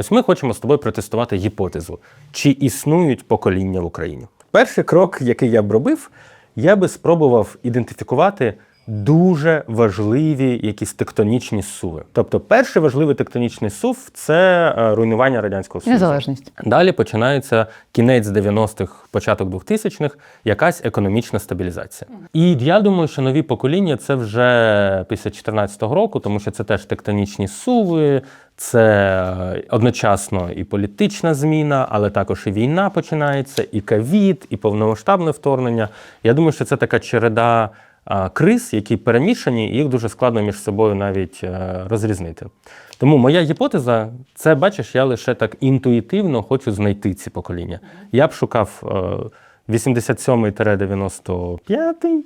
Ось ми хочемо з тобою протестувати гіпотезу, чи існують покоління в Україні. Перший крок, який я б робив, я би спробував ідентифікувати дуже важливі якісь тектонічні суви. Тобто, перший важливий тектонічний сув це е, руйнування радянського Союзу. Незалежність. Dалі починається кінець 90-х, початок 2000-х, якась економічна стабілізація. І я думаю, що нові покоління це вже після 2014 року, тому що це теж тектонічні суви, це е, одночасно і політична зміна, але також і війна починається, і ковід, і повномасштабне вторгнення. Я думаю, що це така череда криз, які перемішані, і їх дуже складно між собою навіть е, розрізнити. Тому моя гіпотеза, це бачиш, я лише так інтуїтивно хочу знайти ці покоління. Я б шукав е, 87-95,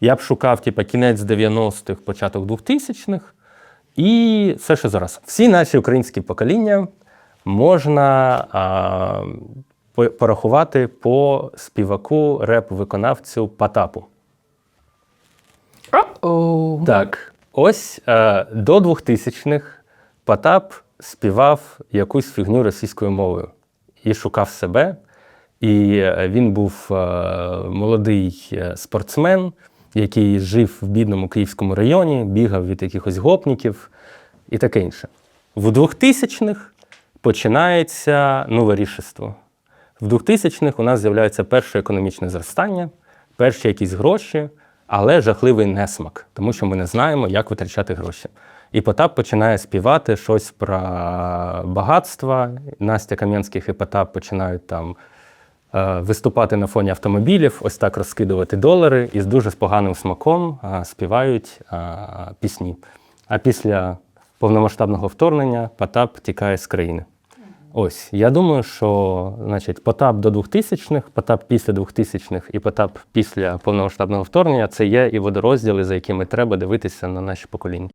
я б шукав типа, кінець 90-х, початок 2000-х, і все, що зараз. Всі наші українські покоління можна а, порахувати по співаку, реп-виконавцю Потапу. Так, ось е, до 2000-х Потап співав якусь фігню російською мовою і шукав себе. І е, він був е, молодий е, спортсмен, який жив в бідному київському районі, бігав від якихось гопників і таке інше. В 2000-х починається нове рішество. В 2000-х у нас з'являється перше економічне зростання, перші якісь гроші, але жахливий несмак, тому що ми не знаємо, як витрачати гроші. І Потап починає співати щось про багатства. Настя Кам'янських і Потап починають там е, виступати на фоні автомобілів, ось так розкидувати долари і з дуже з поганим смаком е, співають е, пісні. А після повномасштабного вторгнення Потап тікає з країни. Ось, я думаю, що значить, Потап до 2000-х, Потап після 2000-х і Потап після повномасштабного вторгнення це є і водорозділи, за якими треба дивитися на наші покоління.